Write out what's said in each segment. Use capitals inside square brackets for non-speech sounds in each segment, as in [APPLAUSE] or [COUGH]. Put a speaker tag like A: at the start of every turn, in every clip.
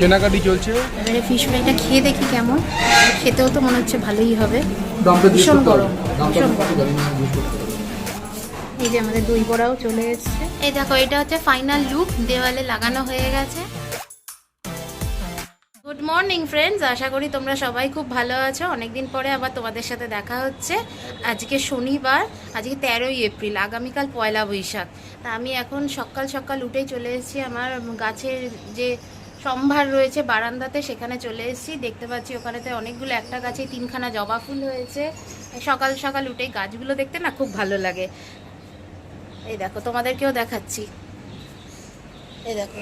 A: কেনাকাটি চলছে?
B: এবারে ফিশ ফ্রাইটা খেয়ে দেখি কেমন। খেতেও তো মনে হচ্ছে ভালোই হবে।
A: দামটা
B: ভীষণ গরম ভীষণ গরম। এই যে আমাদের দই বড়াও চলে এসেছে। এই দেখো এটা হচ্ছে ফাইনাল লুক দেওয়ালে লাগানো হয়ে গেছে। গুড মর্নিং ফ্রেন্ডস আশা করি তোমরা সবাই খুব ভালো আছো। অনেকদিন পরে আবার তোমাদের সাথে দেখা হচ্ছে। আজকে শনিবার আজকে তেরোই এপ্রিল আগামীকাল পয়লা বৈশাখ। তা আমি এখন সকাল সকাল উঠেই চলে এসেছি আমার গাছের যে সম্ভার রয়েছে বারান্দাতে, সেখানে চলে এসেছি। দেখতে পাচ্ছি ওখানেতে অনেকগুলো একটা গাছে তিনখানা জবা ফুল হয়েছে। সকাল সকাল উঠেই গাছগুলো দেখতে না খুব ভালো লাগে। এই দেখো, তোমাদেরকেও দেখাচ্ছি। এই দেখো,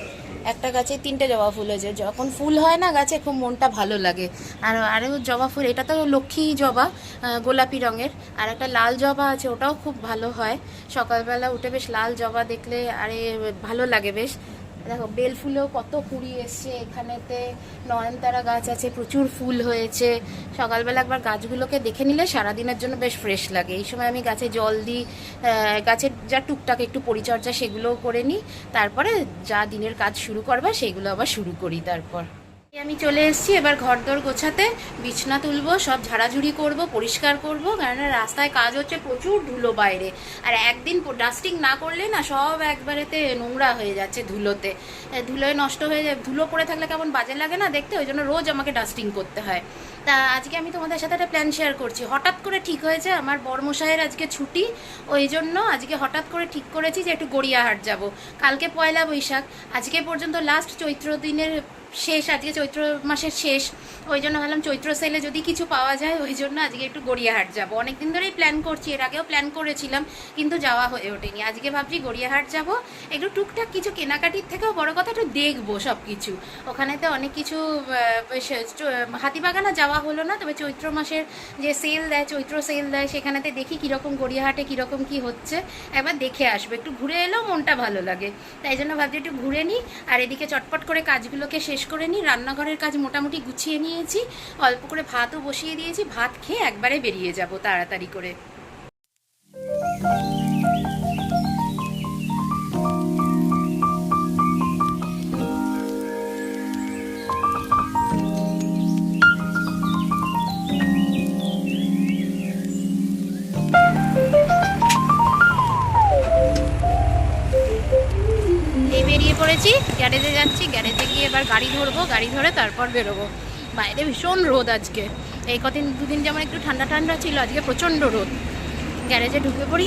B: একটা গাছে তিনটে জবা ফুল হয়েছে। যখন ফুল হয় না গাছে, খুব মনটা ভালো লাগে। আর আরও জবা ফুল, এটা তো লক্ষ্মী জবা গোলাপি রঙের। আর একটা লাল জবা আছে, ওটাও খুব ভালো হয়। সকালবেলা উঠে বেশ লাল জবা দেখলে, আরে, ভালো লাগে বেশ। দেখো, বেল ফুলেও কত কুড়ি এসছে এখানেতে। নয়নতারা গাছ আছে, প্রচুর ফুল হয়েছে। সকালবেলা একবার গাছগুলোকে দেখে নিলে সারাদিনের জন্য বেশ ফ্রেশ লাগে। এই সময় আমি গাছে জল দিই গাছের যা টুকটাক একটু পরিচর্যা সেগুলোও করে নিই। তারপরে যা দিনের কাজ শুরু করবা, সেগুলো আবার শুরু করি তারপর। আমি চলে এসেছি, এবার ঘরদোর গোছাতে। বিছনা তুলবো, সব ঝাড়াঝুড়ি করব, পরিষ্কার করব কারণ রাস্তায় কাজ হচ্ছে প্রচুর ধুলো বাইরে। আর একদিন ডাস্টিং না করলে না সব একবারেতে নোংরা হয়ে যাচ্ছে ধুলোতে। ধুলোয় নষ্ট হয়ে যায়, ধুলো পড়ে থাকলে কেমন বাজে লাগে না দেখতে? ওই জন্য রোজ আমাকে ডাস্টিং করতে হয়। তা আজকে আমি তোমাদের সাথে একটা প্ল্যান শেয়ার করছি। হঠাৎ করে ঠিক হয়েছে, আমার বর্মশাহের আজকে ছুটি। ওই জন্য আজকে হঠাৎ করে ঠিক করেছি যে একটু গড়িয়াহাট যাব। কালকে পয়লা বৈশাখ। আজকে পর্যন্ত লাস্ট চৈত্র দিনের শেষ, আজকে চৈত্র মাসের শেষ। ওই জন্য ভাবলাম চৈত্র সেলে যদি কিছু পাওয়া যায়, ওই জন্য আজকে একটু গড়িয়াহাট যাব। অনেকদিন ধরেই প্ল্যান করছি, এর আগেও প্ল্যান করেছিলাম, কিন্তু যাওয়া হয়ে ওঠেনি। আজকে ভাবছি গড়িয়াহাট যাব। একটু টুকটাক কিছু কেনাকাটির থেকেও বড় কথা একটু দেখব সব কিছু ওখানেতে অনেক কিছু হাতিবাগানা যাওয়া হলো না, তবে চৈত্র মাসের যে সেল দেয়, চৈত্র সেল দেয়, সেখানেতে দেখি কীরকম গড়িয়াহাটে কীরকম কি হচ্ছে। একবার দেখে আসব। একটু ঘুরে এলেও মনটা ভালো লাগে। তাই জন্য ভাবছি একটু ঘুরে নিই, আর এদিকে চটপট করে কাজগুলোকে শেষ করে নিই। রান্নাঘরের কাজ মোটামুটি গুছিয়ে নিয়েছি। অল্প করে ভাতও বসিয়ে দিয়েছি। ভাত খেয়ে একবারে বেরিয়ে যাব তাড়াতাড়ি করে। পড়েছি গ্যারেজে যাচ্ছি, গ্যারেজে গিয়ে এবার গাড়ি ধরবো, গাড়ি ধরে তারপর বেরোবো। বাইরে ভীষণ রোদ আজকে। এই কদিন, দুদিন যেমন একটু ঠান্ডা ঠান্ডা ছিল, আজকে প্রচণ্ড রোদ। গ্যারেজে ঢুকে পড়ি।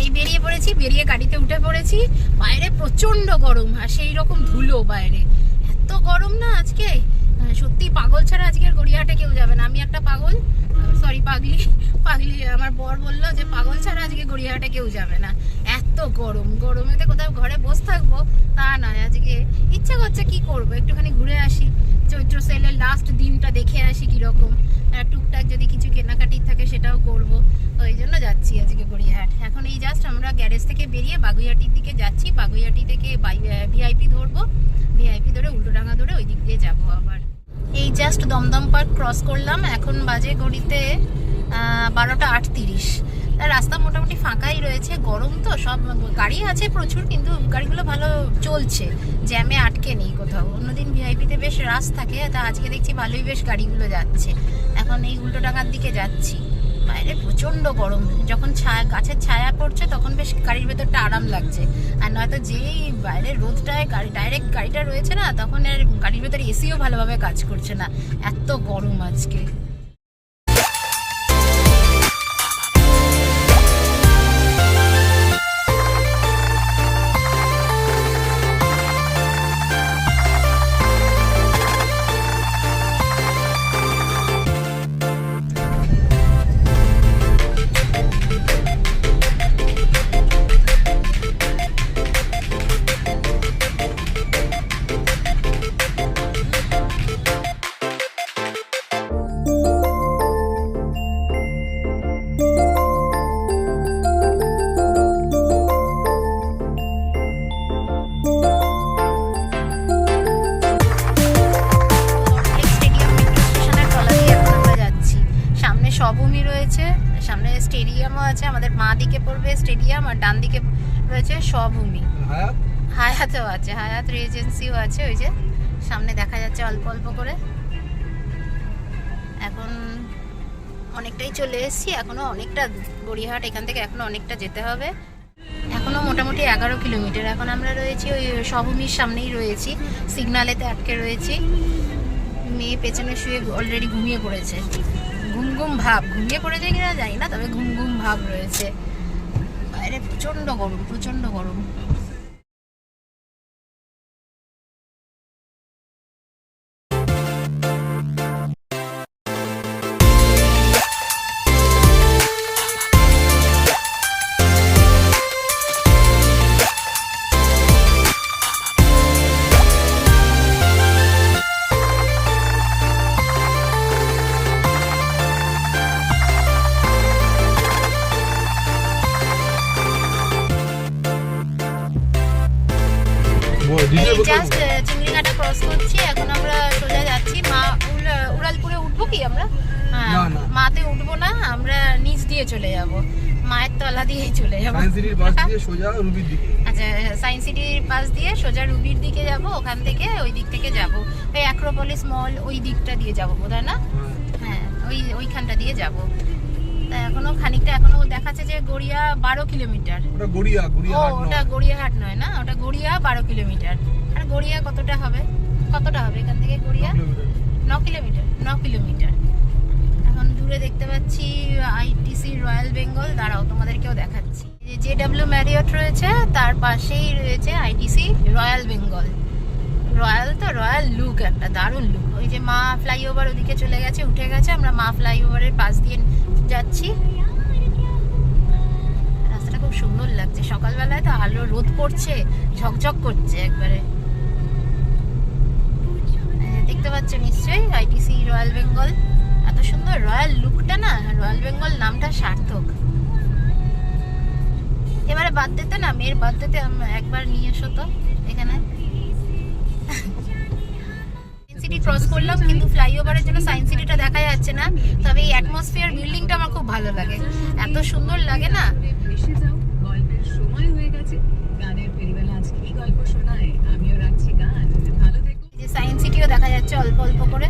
B: এই বেরিয়ে পড়েছি, বেরিয়ে গাড়িতে উঠে পড়েছি। বাইরে প্রচণ্ড গরম, আর সেই রকম ধুলো বাইরে। এত গরম না আজকে। সত্যি পাগল ছাড়া আজকে গড়িয়াহাটে কেউ যাবে না। আমি একটা পাগল সরি, পাগলি পাগলি, আমার বর বলল যে পাগল ছাড়া আজকে গড়িয়াহাটে কেউ যাবে না। এত গরম, গরমেতে কোথাও ঘরে বসে থাকব, তা নয়, আজকে ইচ্ছা করছে কি করব, একটুখানি ঘুরে আসি, চৈত্র সেলের লাস্ট দিনটা দেখে আসি কীরকম। টুকটাক যদি কিছু কেনাকাটি থাকে সেটাও করব, ওই জন্য যাচ্ছি আজকে গড়িয়াহাট। এখন এই জাস্ট আমরা গ্যারেজ থেকে বেরিয়ে বাগুইহাটির দিকে যাচ্ছি, বাগুইহাটি থেকে ভিআইপি ধরবো ভিআইপি ধরে, উল্টোডাঙ্গা ধরে ওই দিক দিয়ে যাব আবার। এই জাস্ট দমদম পার্ক ক্রস করলাম। এখন বাজে ঘড়িতে বারোটা আটত্রিশ। রাস্তা মোটামুটি ফাঁকাই রয়েছে। গরম তো, সব গাড়ি আছে প্রচুর, কিন্তু গাড়িগুলো ভালো চলছে। জ্যামে আটকে নেই কোথাও। অন্যদিন ভিআইপিতে বেশ রাস থাকে, তা আজকে দেখছি ভালোই বেশ গাড়িগুলো যাচ্ছে। এখন এই উল্টো টাকার দিকে যাচ্ছি। বাইরে প্রচণ্ড গরম। যখন ছায়া, গাছের ছায়া পড়ছে, তখন বেশ গাড়ির ভেতরটা আরাম লাগছে। আর নয়তো যেই বাইরে রোদটায় গাড়ি ডাইরেক্ট গাড়িটা রয়েছে না, তখন আর গাড়ির ভেতরে এসিও ভালোভাবে কাজ করছে না। এত গরম আজকে। সামনে দেখা যাচ্ছে অল্প অল্প করে। এখন অনেকটাই চলে এসেছি, এখনও অনেকটা গড়িয়াহাট এখান থেকে এখনও অনেকটা যেতে হবে। এখনও মোটামুটি এগারো কিলোমিটার এখন আমরা রয়েছি, ওই সহভূমির সামনেই রয়েছি, সিগনালেতে আটকে রয়েছি। মেয়ে পেছনে শুয়ে অলরেডি ঘুমিয়ে পড়েছে। ঘুম ঘুম ভাব, ঘুমিয়ে পড়েছে কিনা জানি না, তবে ঘুম ঘুম ভাব রয়েছে। বাইরে প্রচণ্ড গরম প্রচণ্ড গরম। চলে যাব। মায়ের তলা দিয়েই চলে যাব।
A: সায়েন্স সিটির বাস দিয়ে [LAUGHS] সোজা রুবির দিকে।
B: আচ্ছা সায়েন্স সিটির পাশ দিয়ে সোজা রুবির দিকে যাব ওখান থেকে ওই দিক থেকে যাব। ওই অ্যাক্রোপলিস মল ওই দিকটা দিয়ে যাব বোধহয় না?
A: হ্যাঁ।
B: হ্যাঁ ওই ওইখানটা দিয়ে যাব। তা এখনও খানিকটা এখনও দেখাচ্ছে যে গড়িয়া বারো কিলোমিটার।
A: ওটা গড়িয়া
B: ও
A: গড়িয়াহাট
B: ওটা গড়িয়াহাট নয় না? ওটা গড়িয়া বারো কিলোমিটার। আর গড়িয়া কতটা হবে? কতটা হবে এখান থেকে গড়িয়া। ন কিলোমিটার ন কিলোমিটার। দূরে দেখতে পাচ্ছি আইটিসি রয়্যাল বেঙ্গল। দাঁড়াও, তোমাদেরকেও দেখাচ্ছি। জে ডাব্লিউ ম্যারিয়ট রয়েছে, তার পাশেই রয়েছে আইটিসি রয়্যাল বেঙ্গল। রয়্যাল তো রয়্যাল লুক, একটা দারুণ লুক। ওই যে মা ফ্লাইওভার ওদিকে চলে গেছে, উঠে গেছে, আমরা মা ফ্লাইওভারের পাশ দিয়ে যাচ্ছি। রাস্তাটা খুব সুন্দর লাগছে। সকালবেলায় তো আলো রোদ পড়ছে, ঝকঝক করছে একবারে। দেখতে পাচ্ছ নিশ্চয়ই আইটিসি রয়্যাল বেঙ্গল। এত সুন্দর রয়্যাল লুকটা না, রয়্যাল বেঙ্গল নামটা সার্থক। এবারে বার্থডেতে না, মেয়ের বার্থডেতে একবার নিয়ে এসো তো, এখানে। সিটি ক্রস করলাম, কিন্তু ফ্লাইওভারের জন্য সায়েন্স সিটিটা দেখা যাচ্ছে না, তবে এই অ্যাটমসফিয়ার বিল্ডিংটা আমার খুব ভালো লাগে। এত সুন্দর লাগে না? সায়েন্স সিটিও দেখা যাচ্ছে অল্প অল্প করে।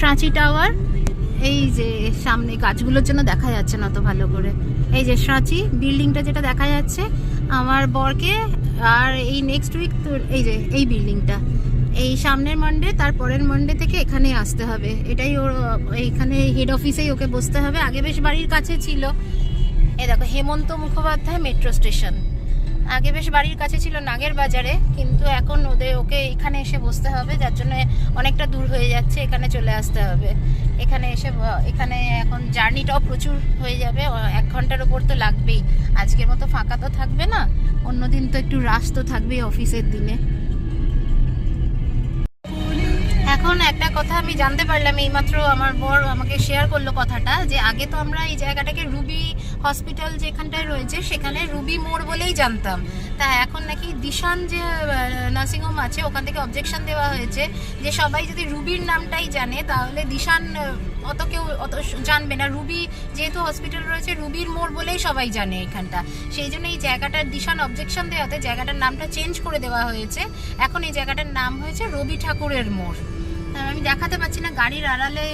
B: সাঁচি টাওয়ার এই যে সামনে গাছগুলোর জন্য দেখা যাচ্ছে না তো ভালো করে। এই যে সাঁচি বিল্ডিংটা যেটা দেখা যাচ্ছে আমার বরকে, আর এই নেক্সট উইক তো এই যে, এই বিল্ডিংটা এই সামনের মানডে তার পরের মানডে থেকে এখানে আসতে হবে। এটাই ওর, এইখানে হেড অফিসেই ওকে বসতে হবে। আগে বেশ বাড়ির কাছে ছিল। এ দেখো, হেমন্ত মুখোপাধ্যায় মেট্রো স্টেশন আগে বেশ বাড়ির কাছে ছিল নাগের বাজারে, কিন্তু এখন ওদের, ওকে এখানে এসে বসতে হবে, যার জন্য অনেকটা দূর হয়ে যাচ্ছে, এখানে চলে আসতে হবে। এখানে এসে এখানে এখন জার্নিটাও প্রচুর হয়ে যাবে এক ঘণ্টার ওপর তো লাগবেই। আজকের মতো ফাঁকা তো থাকবে না, অন্যদিন তো একটু রাশ তো থাকবেই অফিসের দিনে। এখন একটা কথা আমি জানতে পারলাম, এইমাত্র আমার বর আমাকে শেয়ার করল কথাটা, যে আগে তো আমরা এই জায়গাটাকে রুবি হসপিটাল যেখানটায় রয়েছে, সেখানে রুবি মোড় বলেই জানতাম। তা এখন নাকি দিশান যে নার্সিংহোম আছে, ওখান থেকে অবজেকশন দেওয়া হয়েছে, যে সবাই যদি রুবির নামটাই জানে, তাহলে দিশান অত কেউ অত জানবে না। রুবি যেহেতু হসপিটাল রয়েছে, রুবির মোড় বলেই সবাই জানে এখানটা। সেই জন্য এই জায়গাটার দিশান অবজেকশন দেওয়াতে জায়গাটার নামটা চেঞ্জ করে দেওয়া হয়েছে। এখন এই জায়গাটার নাম হয়েছে রবি ঠাকুরের মোড়। আমি দেখাতে পাচ্ছি না, গাড়ির আড়ালে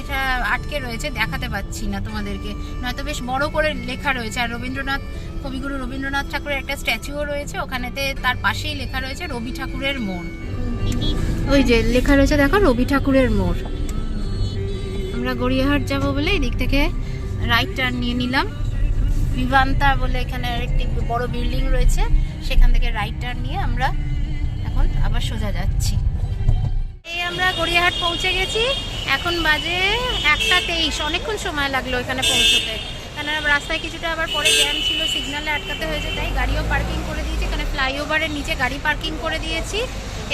B: এটা আটকে রয়েছে, দেখাতে পাচ্ছি না তোমাদেরকে। নয়তো বেশ বড় করে লেখা রয়েছে, আর রবীন্দ্রনাথ, কবিগুরু রবীন্দ্রনাথ ঠাকুরের একটা স্ট্যাচুও রয়েছে, ওখানেতে তার পাশেই লেখা রয়েছে, রবি ঠাকুরের মোড় ওই যে লেখা রয়েছে, দেখো, রবি ঠাকুরের মোড় আমরা গড়িয়াহাট যাব বলে এই দিক থেকে রাইট টার্ন নিয়ে নিলাম। বিভান্তা বলে এখানে একটি বড় বিল্ডিং রয়েছে, সেখান থেকে রাইট টার্ন নিয়ে আমরা এখন আবার সোজা যাচ্ছি। আমরা গড়িয়াহাট পৌঁছে গেছি। এখন বাজে একটা তেইশ। অনেকক্ষণ সময় লাগল এখানে পৌঁছতে। কেন রাস্তায় কিছুটা আবার পরে জ্যাম ছিল, সিগনালে আটকাতে হয়েছে, তাই গাড়িও পার্কিং করে দিয়েছি। এখানে ফ্লাইওভারের নিচে গাড়ি পার্কিং করে দিয়েছি।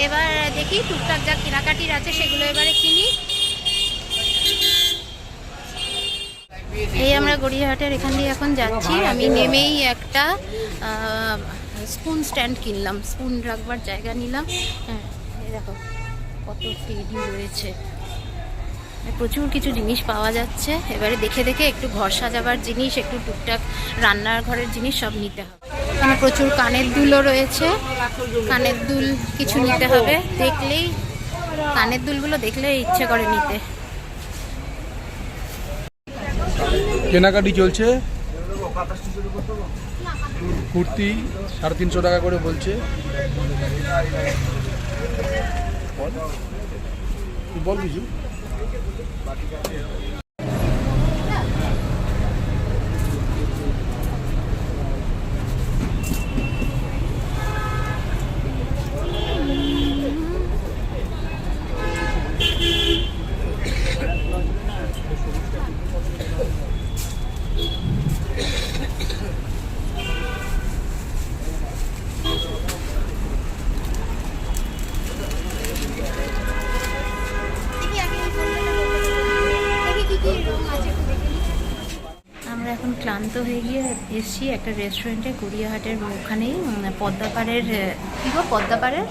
B: এবার দেখি টুকটাক যা কেনাকাটির আছে সেগুলো এবারে কিনি। এই আমরা গড়িয়াহাটের এখান দিয়ে এখন যাচ্ছি। আমি নেমেই একটা স্পুন স্ট্যান্ড কিনলাম। স্পুন রাখবার জায়গা নিলাম। হ্যাঁ দেখো। কত টেডি রয়েছে। প্রচুর কিছু জিনিস পাওয়া যাচ্ছে। এবারে দেখে দেখে একটু ঘর সাজাবার জিনিস, একটু টুকটাক রান্নার ঘরের জিনিস সব নিতে হবে। এখানে প্রচুর কানের দুলও রয়েছে। কানের দুল কিছু নিতে হবে। দেখলেই, কানের দুলগুলো দেখলে ইচ্ছে করে নিতে।
A: কেনাকাটি চলছে। কুর্তি সাড়ে তিনশো টাকা করে বলছে। বল। তুই বল কিছু
B: আমরা এখন ক্লান্ত হয়ে গিয়ে এসেছি একটা রেস্টুরেন্টে গড়িয়াহাটের ওখানেই পদ্মাপাড়ের কি গো পদ্মাপাড়ের?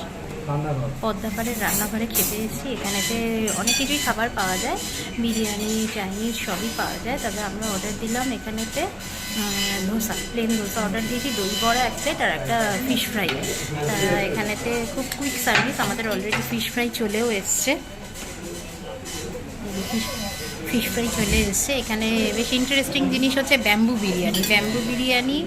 B: পদ্মাপাড়ের রান্নাঘরে খেতে এসেছি। এখানেতে অনেক কিছুই খাবার পাওয়া যায়। বিরিয়ানি চাইনিজ সবই পাওয়া যায়। তবে আমরা অর্ডার দিলাম এখানেতে ধোসা প্লেন ধোসা অর্ডার দিয়েছি। দই বড়া এক প্লেট আর একটা ফিশ ফ্রাই তা এখানেতে খুব কুইক সার্ভিস আমাদের অলরেডি ফিশ ফ্রাই চলেও এসছে। ফিশ ফ্রাই চলে এসছে। এখানে বেশ ইন্টারেস্টিং জিনিস হচ্ছে ব্যাম্বু বিরিয়ানি। ব্যাম্বু বিরিয়ানি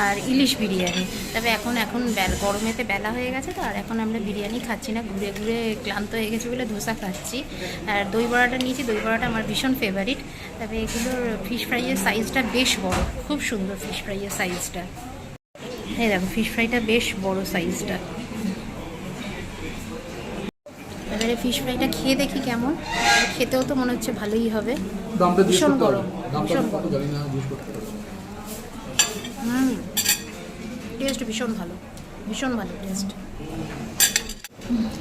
B: আর ইলিশ বিরিয়ানি। তবে এখন এখন গরমেতে বেলা হয়ে গেছে তো, আর এখন আমরা বিরিয়ানি খাচ্ছি না। ঘুরে ঘুরে ক্লান্ত হয়ে গেছি বলে ধোসা খাচ্ছি। আর দই বড়াটা নিয়েছি। দই বড়াটা আমার ভীষণ ফেভারিট তবে এগুলোর ফিশ ফ্রাইয়ের সাইজটা বেশ বড়। খুব সুন্দর ফিশ ফ্রাইয়ের সাইজটা হ্যাঁ দেখো ফিশ ফ্রাইটা বেশ বড় সাইজটা এবারে ফিশ ফ্রাইটা খেয়ে দেখি কেমন। খেতেও তো মনে হচ্ছে ভালোই হবে। ভীষণ। গরম, গরম। হুম টেস্ট ভীষণ ভালো ভীষণ ভালো টেস্ট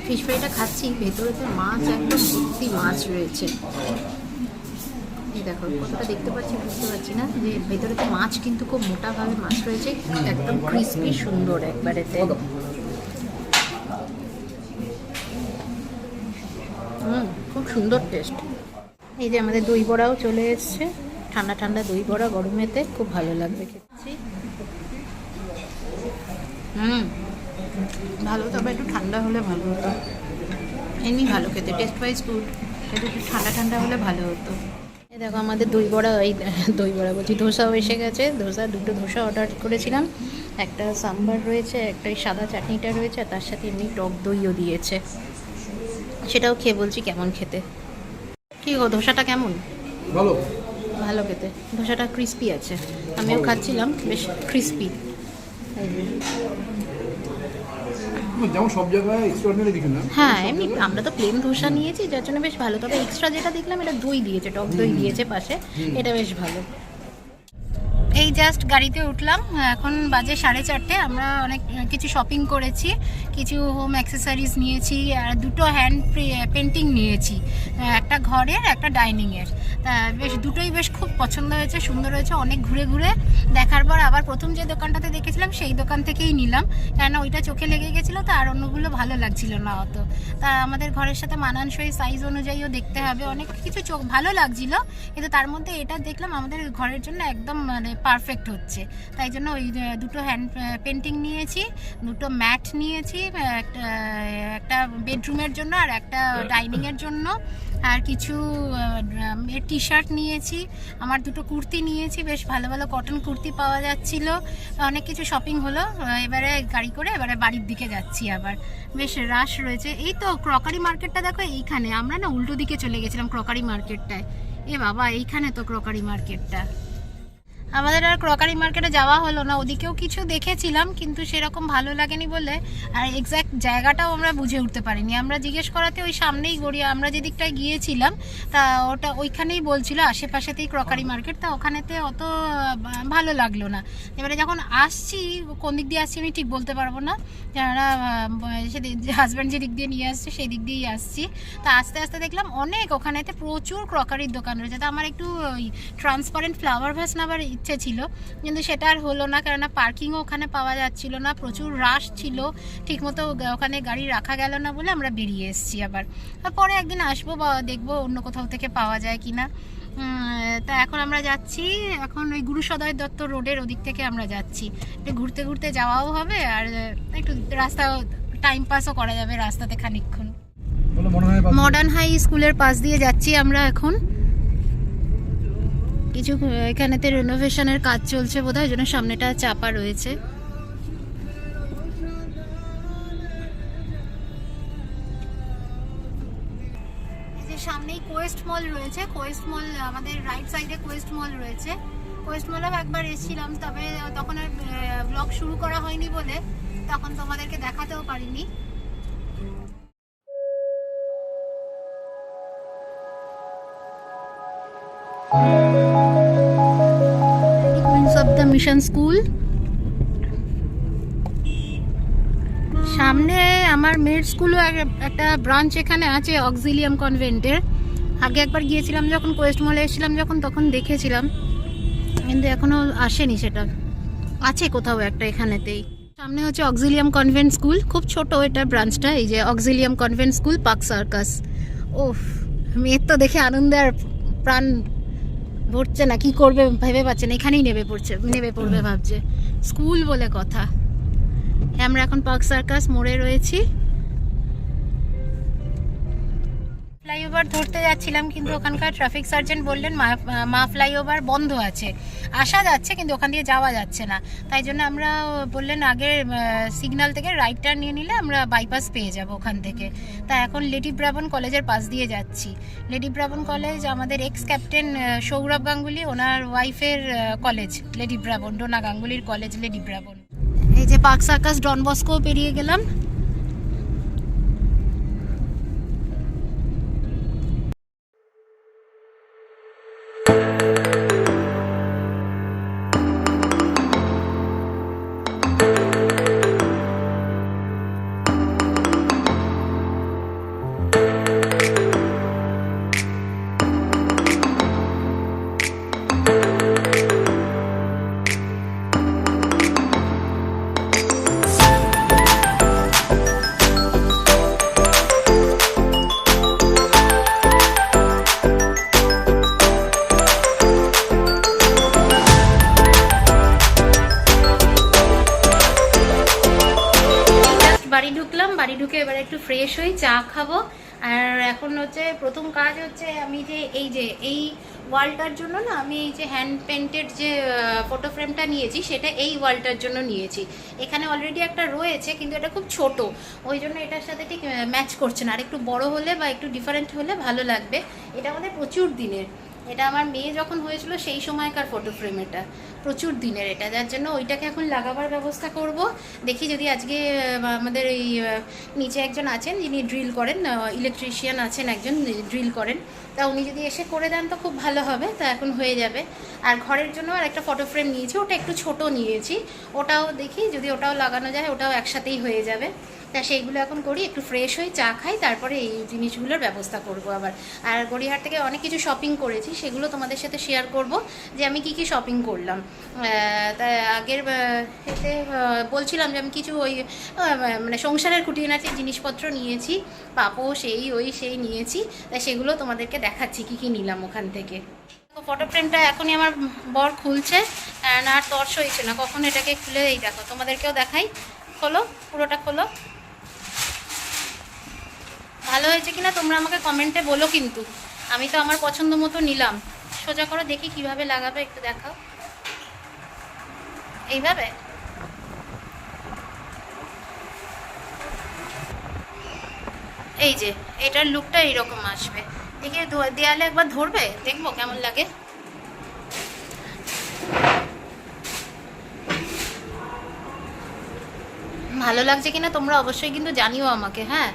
B: ফিশ ফ্রাইটা খাচ্ছি ভেতরেতে মাছ একদম ভর্তি মাছ রয়েছে। এই দেখো কতটা দেখতে পাচ্ছি বুঝতে পারছি না যে ভেতরেতে মাছ কিন্তু খুব মোটাভাবে মাছ রয়েছে একদম ক্রিস্পি সুন্দর একবারেতে হুম খুব সুন্দর টেস্ট এই যে আমাদের দই বড়াও চলে এসছে। ঠান্ডা ঠান্ডা দই বড়া গরমেতে খুব ভালো লাগবে খেতে। হুম, ভালো তবে একটু ঠান্ডা হলে ভালো হতো। এমনি ভালো খেতে টেস্ট ওয়াইজ গুড একটু ঠান্ডা ঠান্ডা হলে ভালো হতো। দেখো আমাদের দই বড়া, এই [LAUGHS] দই বড়া বলছি ধোসাও এসে গেছে। ধোসা, দুটো ধোসা অর্ডার করেছিলাম। একটা সাম্বার রয়েছে, একটা সাদা চাটনিটা রয়েছে, আর তার সাথে এমনি টক দইও দিয়েছে। সেটাও খেয়ে বলছি কেমন খেতে। কি গো ধোসাটা কেমন?
A: ভালো।
B: ভালো খেতে। ধোসাটা ক্রিস্পি আছে। আমিও খাচ্ছিলাম বেশ ক্রিস্পি
A: যেমন সব জায়গায় এক্সট্রাঅর্ডিনারি কিছু না
B: হ্যাঁ এমনি আমরা তো প্লেন ধোসা নিয়েছি যার জন্য বেশ ভালো। তবে এক্সট্রা যেটা দেখলাম এটা দই দিয়েছে টক দই দিয়েছে পাশে এটা বেশ ভালো। এই জাস্ট গাড়িতে উঠলাম। এখন বাজে সাড়ে চারটে। আমরা অনেক, কিছু শপিং করেছি, কিছু হোম অ্যাক্সেসারিজ নিয়েছি, আর দুটো হ্যান্ড পেন্টিং নিয়েছি। একটা ঘরের একটা ডাইনিংয়ের। তা বেশ দুটোই বেশ খুব পছন্দ হয়েছে সুন্দর হয়েছে অনেক ঘুরে ঘুরে। দেখার পর আবার প্রথম যে দোকানটাতে দেখেছিলাম সেই দোকান থেকেই নিলাম। কেন ওইটা চোখে লেগে গেছিল তো আর অন্যগুলো ভালো লাগছিল না অত। তা আমাদের ঘরের সাথে মানানসই সাইজ অনুযায়ীও দেখতে হবে। অনেক কিছু চোখ ভালো লাগছিল কিন্তু তার মধ্যে এটা দেখলাম আমাদের ঘরের জন্য একদম মানে পারফেক্ট হচ্ছে। তাই জন্য ওই দুটো হ্যান্ড পেন্টিং নিয়েছি দুটো ম্যাট নিয়েছি একটা একটা বেডরুমের জন্য আর একটা ডাইনিংয়ের জন্য। আর কিছু টি শার্ট নিয়েছি, আমার দুটো কুর্তি নিয়েছি, বেশ ভালো ভালো কটন কুর্তি পাওয়া যাচ্ছিল। অনেক কিছু শপিং হলো এবারে গাড়ি করে এবারে বাড়ির দিকে যাচ্ছি আবার। বেশ রাশ রয়েছে। এই তো ক্রকারি মার্কেটটা দেখো এইখানে, আমরা না উল্টো দিকে চলে গেছিলাম ক্রকারি মার্কেটটায় এ বাবা, এইখানে তো ক্রকারি মার্কেটটা আমাদের আর ক্রকারি মার্কেটে যাওয়া হলো না, ওদিকেও কিছু দেখেছিলাম, কিন্তু সেরকম ভালো লাগেনি বলে। আর এক্স্যাক্ট জায়গাটাও আমরা বুঝে উঠতে পারিনি। আমরা জিজ্ঞেস করাতে ওই সামনেই গড়িয়া, আমরা যেদিকটায় গিয়েছিলাম, তা ওটা ওইখানেই বলছিল, আশেপাশেতেই ক্রকারি মার্কেট, তা ওখানেতে অত ভালো লাগল না। এবারে যখন আসছি, কোন দিক দিয়ে আসছি আমি ঠিক বলতে পারব না। যারা সেদিক হাজব্যান্ড যে দিক দিয়ে নিয়ে আসছে, সেই দিক দিয়েই আসছি। তা আস্তে আস্তে দেখলাম অনেক ওখানেতে প্রচুর ক্রকারির দোকান রয়েছে। তা আমার একটু ওই ট্রান্সপারেন্ট ফ্লাওয়ার ভাস নেওয়ার ইচ্ছে ছিল, কিন্তু সেটা আর হলো না, কেননা পার্কিংও ওখানে পাওয়া যাচ্ছিল না, প্রচুর রাশ ছিল, ঠিকমতো ওখানে গাড়ি রাখা গেল না বলে আমরা বেরিয়ে এসেছি আবার। আর পরে একদিন আসব বা দেখব অন্য কোথাও থেকে পাওয়া যায় কি না। তা এখন আমরা যাচ্ছি এখন ওই গুরু সদয় দত্ত রোডের ওদিক থেকে আমরা যাচ্ছি। ঘুরতে ঘুরতে যাওয়াও হবে আর একটু রাস্তা টাইম পাসও করা যাবে রাস্তাতে
A: বাস-
B: মডার্ন হাই স্কুলের পাশ দিয়ে যাচ্ছি আমরা এখন। কিছু এখানেতে রেনোভেশনের কাজ চলছে বোধহয় ওই জন্য সামনেটা চাপা রয়েছে। মল রয়েছে কোয়েস্ট মল আমাদের রাইট সাইডে কোয়েস্ট মল রয়েছে। কোয়েস্ট মলেও একবার এসেছিলাম, তবে তখন আর ব্লগ শুরু করা হয়নি বলে তখন তোমাদেরকে দেখাতেও পারিনি। অফ দ্য মিশন স্কুল সামনে আমার মেয়ের স্কুলও এক- একটা ব্রাঞ্চ এখানে আছে অক্সিলিয়াম কনভেন্টের আগে একবার গিয়েছিলাম যখন কোয়েস্ট মলে এসেছিলাম যখন, তখন দেখেছিলাম। কিন্তু এখনও আসেনি সেটা। আছে কোথাও একটা এখানেতেই। সামনে হচ্ছে অক্সিলিয়াম কনভেন্ট স্কুল খুব ছোট এটা ব্রাঞ্চটা এই যে Auxilium Convent School Park Circus ওফ মেয়ের তো দেখে আনন্দে আর প্রাণ ভরছে না, কি করবে ভেবে পাচ্ছে না, এখানেই নেবে পড়ছে, নেবে পড়বে ভাবছে। স্কুল বলে কথা। আমরা এখন পার্ক সার্কাস মোড়ে রয়েছি। ফ্লাইওভার ধরতে যাচ্ছিলাম, কিন্তু ওখানকার ট্রাফিক সার্জেন্ট বললেন, মা ফ্লাইওভার বন্ধ আছে। আসা যাচ্ছে, কিন্তু ওখান দিয়ে যাওয়া যাচ্ছে না। তাই জন্য আমরা বললেন আগের সিগন্যাল থেকে রাইট টার্ন নিয়ে নিলে আমরা বাইপাস পেয়ে যাব ওখান থেকে। তা এখন লেডি ব্রাবন কলেজের পাশ দিয়ে যাচ্ছি। লেডি ব্রাবন কলেজ আমাদের এক্স ক্যাপ্টেন সৌরভ গাঙ্গুলি, ওনার ওয়াইফের কলেজ লেডি ব্রাবন ডোনা গাঙ্গুলির কলেজ লেডি ব্রাবন এই যে পার্ক সার্কাস ডন বস্কো পেরিয়ে গেলাম। ফ্রেশ হই চা খাব। আর এখন হচ্ছে প্রথম কাজ হচ্ছে আমি যে এই যে, এই ওয়ালটার জন্য না আমি এই যে হ্যান্ড পেন্টেড যে ফটো ফ্রেমটা নিয়েছি, সেটা এই ওয়ালটার জন্য নিয়েছি। এখানে অলরেডি একটা রয়েছে, কিন্তু এটা খুব ছোট। ওই জন্য এটার সাথে ঠিক ম্যাচ করছে না। আর একটু বড় হলে বা একটু ডিফারেন্ট হলে ভালো লাগবে। এটা আমাদের প্রচুর দিনের। এটা আমার মেয়ে যখন হয়েছিল সেই সময়কার ফটো ফ্রেম এটা। প্রচুর দিনের এটা, যার জন্য ওইটাকে এখন লাগাবার ব্যবস্থা করব। দেখি যদি আজকে আমাদের এই নিচে একজন আছেন, যিনি ড্রিল করেন ইলেকট্রিশিয়ান আছেন একজন ড্রিল করেন, তা উনি যদি এসে করে দেন তো খুব ভালো হবে, তা এখন হয়ে যাবে। আর ঘরের জন্য আর একটা ফটো ফ্রেম নিয়েছি, ওটা একটু ছোট নিয়েছি। ওটাও দেখি, যদি ওটাও লাগানো যায়, ওটাও একসাথেই হয়ে যাবে। তা সেইগুলো এখন করি, একটু ফ্রেশ হই, চা খাই, তারপরে এই জিনিসগুলোর ব্যবস্থা করব আবার। আর গড়িয়াহাট থেকে অনেক কিছু শপিং করেছি, সেগুলো তোমাদের সাথে শেয়ার করব, যে আমি কি কি শপিং করলাম। তা আগের এতে বলছিলাম যে আমি কিছু ওই মানে সংসারের খুঁটিনাটি জিনিসপত্র নিয়েছি, পাপোশ এই, ওই, সেই নিয়েছি, তা সেগুলো তোমাদেরকে দেখাচ্ছি, কি কি নিলাম ওখান থেকে। ফটো ফ্রেমটা এখনই আমার বর খুলছে, আর তর্স হয়েছে না, কখন এটাকে খুলে এই দেখো, তোমাদেরকেও দেখাই, খোলো, পুরোটা খোলো। ভালো হয়েছে কিনা তোমরা আমাকে কমেন্টে বলো কিন্তু। আমি তো আমার পছন্দ মতো নিলাম। সোজা করে, দেখি কীভাবে লাগাবে, একটু দেখাও। এইভাবে? এই যে, এটার লুকটা এইরকম আসবে। দেখে দেয়ালে একবার ধরবে, দেখব কেমন লাগে। ভালো লাগছে কিনা তোমরা অবশ্যই কিন্তু জানিও আমাকে হ্যাঁ?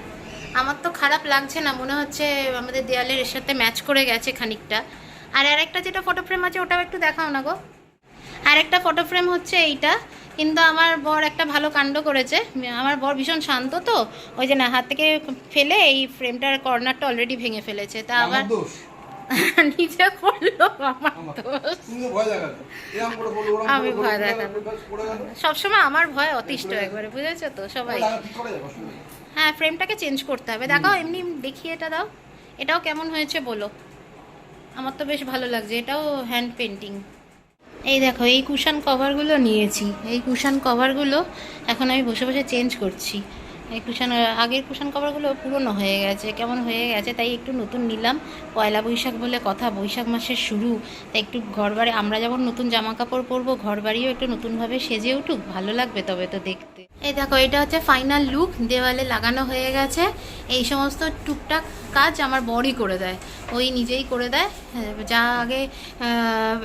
B: আমার তো খারাপ লাগছে না মনে হচ্ছে আমাদের দেয়ালের এর সাথে ম্যাচ করে গেছে খানিকটা। আর আরেকটা যেটা ফটো ফ্রেম আছে ওটাও একটু দেখাও না গো। আরেকটা ফটো ফ্রেম হচ্ছে এইটা। কিন্তু আমার বর একটা ভালো কাণ্ড করেছে। আমার বর ভীষণ শান্ত তো ওই যে না হাত থেকে ফেলে এই ফ্রেমটার কর্নারটা অলরেডি ভেঙে ফেলেছে। তা আবার
A: আমার [LAUGHS]
B: নিজে করল আমার আমি ভয় দেখাবো। সবসময় আমার ভয় অতিষ্ঠ একবারে বুঝেছ তো সবাই। হ্যাঁ ফ্রেমটাকে চেঞ্জ করতে হবে। দেখাও এমনি দেখিয়ে এটা দাও। এটাও কেমন হয়েছে বলো। আমার তো বেশ ভালো লাগছে এটাও হ্যান্ড পেন্টিং এই দেখো এই কুশান কভারগুলো নিয়েছি। এই কুশান কভারগুলো এখন আমি বসে বসে চেঞ্জ করছি। এই কুশান আগের কুশান কভারগুলো পুরনো হয়ে গেছে কেমন হয়ে গেছে তাই একটু নতুন নিলাম। পয়লা বৈশাখ বলে কথা বৈশাখ মাসের শুরু। তাই একটু ঘর বাড়ি আমরা যেমন নতুন জামা কাপড় পরবো ঘর বাড়িও একটু নতুনভাবে সেজে উঠুক ভালো লাগবে তবে তো দেখতে। এই দেখো এটা হচ্ছে ফাইনাল লুক দেওয়ালে লাগানো হয়ে গেছে। এই সমস্ত টুকটাক কাজ আমার বড়ই করে দেয়। ওই নিজেই করে দেয়। হ্যাঁ, যা আগে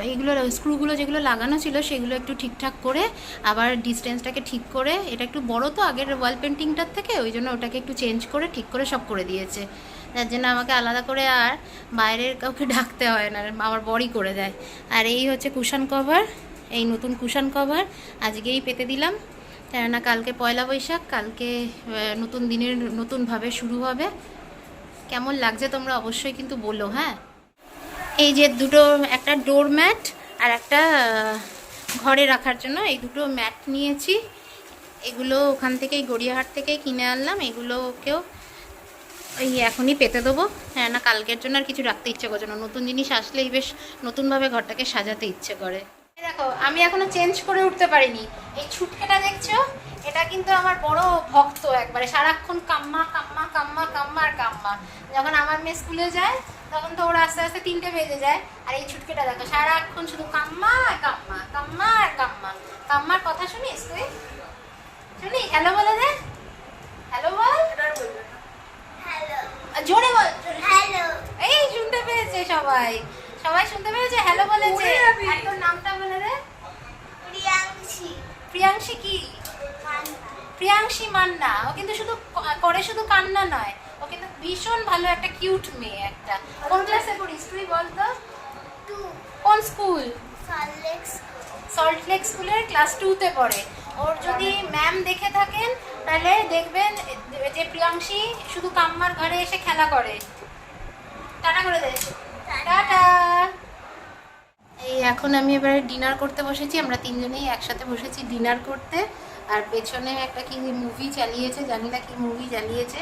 B: এইগুলো স্ক্রুগুলো যেগুলো লাগানো ছিল সেগুলো একটু ঠিকঠাক করে আবার ডিস্টেন্সটাকে ঠিক করে এটা একটু বড় তো আগের ওয়াল পেন্টিংটার থেকে ওই জন্য ওটাকে একটু চেঞ্জ করে ঠিক করে সব করে দিয়েছে। যার জন্য আমাকে আলাদা করে আর বাইরের কাউকে ডাকতে হয় না আমার বড়ই করে দেয়। আর এই হচ্ছে কুশন কভার এই নতুন কুশন কভার আজকেই পেতে দিলাম। কেননা কালকে পয়লা বৈশাখ, কালকে নতুন দিনের নতুনভাবে শুরু হবে। কেমন লাগছে তোমরা অবশ্যই কিন্তু বলো হ্যাঁ? এই যে দুটো, একটা ডোর ম্যাট আর একটা ঘরে রাখার জন্য এই দুটো ম্যাট নিয়েছি। এগুলো ওখান থেকেই, গড়িয়াহাট থেকেই কিনে আনলাম। এগুলোকেও এই এখনই পেতে দেবো। হ্যাঁ না কালকের জন্য আর কিছু রাখতে ইচ্ছে করছে না। নতুন জিনিস আসলেই বেশ নতুনভাবে ঘরটাকে সাজাতে ইচ্ছে করে। দেখো আমি এখনও চেঞ্জ করে উঠতে পারিনি। এই ছুটকেটা দেখছ? এটা কিন্তু আমার বড় ভক্ত একবারে সারাক্ষণ কাম্মা কাম্মা কাম্মা কাম্মা আর কাম্মা। যখন আমার মেয়ে স্কুলে যায় তখন তো ওরা আস্তে আস্তে তিনটে বেজে যায়। আর এই ছুটকেটা দেখো সারাক্ষণ শুধু কাম্মা আর কাম্মা কাম্মা আর কাম্মা। কাম্মার কথা শুনিস তুই? শুনি হ্যালো বলে দে। হ্যালো বল। আর জোরে বল। হ্যালো এই শুনতে পেয়েছে সবাই। সবাই শুনতে পেয়েছে? হ্যালো বলেছে। আর তোর নামটা বলে দে।
C: প্রিয়াংশী।
B: প্রিয়াংশী কি? প্রিয়াংশী মান্না। ও কিন্তু শুধু করে শুধু কান্না নয়। ও কিন্তু ভীষণ ভালো একটা কিউট মেয়ে একটা। কোন ক্লাসে পড়িস তুই বল তো?
C: টু।
B: কোন school
C: Salt Lake
B: Salt Lake স্কুলের ক্লাস টুতে পড়ে। ওর যদি ম্যাম দেখে থাকেন তাহলে দেখবেন যে প্রিয়াংশী শুধু কাম্মার ঘরে এসে খেলা করে। টাটা করে দে। এই এখন আমি এবারে ডিনার করতে বসেছি, আমরা তিনজনেই একসাথে বসেছি ডিনার করতে। আর পেছনে একটা কি মুভি চালিয়েছে, জানি না কি মুভি চালিয়েছে।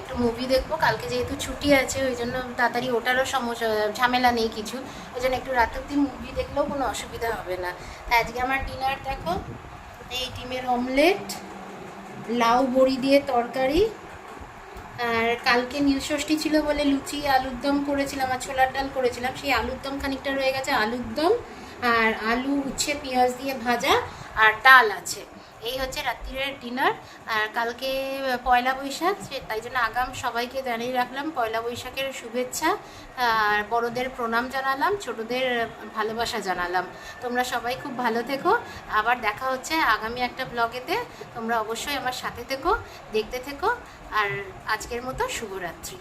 B: একটু মুভি দেখব, কালকে যেহেতু ছুটি আছে, ওই জন্য তাড়াতাড়ি ওটারও সমস্যা ঝামেলা নেই কিছু। ওই জন্য একটু রাত অব্দি মুভি দেখলেও কোনো অসুবিধা হবে না। তাই আজকে আমার ডিনার, দেখো, এই ডিমের অমলেট লাউ বড়ি দিয়ে তরকারি আর কালকে নীলষষ্ঠী ছিল বলে লুচি, আলুর দম করেছিলাম আর ছোলার ডাল করেছিলাম। সেই আলুর দম খানিকটা রয়ে গেছে, আলুর দম আর আলু, উচ্ছে, পেঁয়াজ দিয়ে ভাজা আর ডাল আছে। এই হচ্ছে রাত্রিরের ডিনার আর কালকে পয়লা বৈশাখ তাই জন্য আগাম সবাইকে জানিয়ে রাখলাম, পয়লা বৈশাখের শুভেচ্ছা, আর বড়দের প্রণাম জানালাম, ছোটদের ভালোবাসা জানালাম। তোমরা সবাই খুব ভালো থেকো, আবার দেখা হচ্ছে আগামী একটা ব্লগেতে তোমরা অবশ্যই আমার সাথে থেকো, দেখতে থেকো, আর আজকের মতো শুভরাত্রি।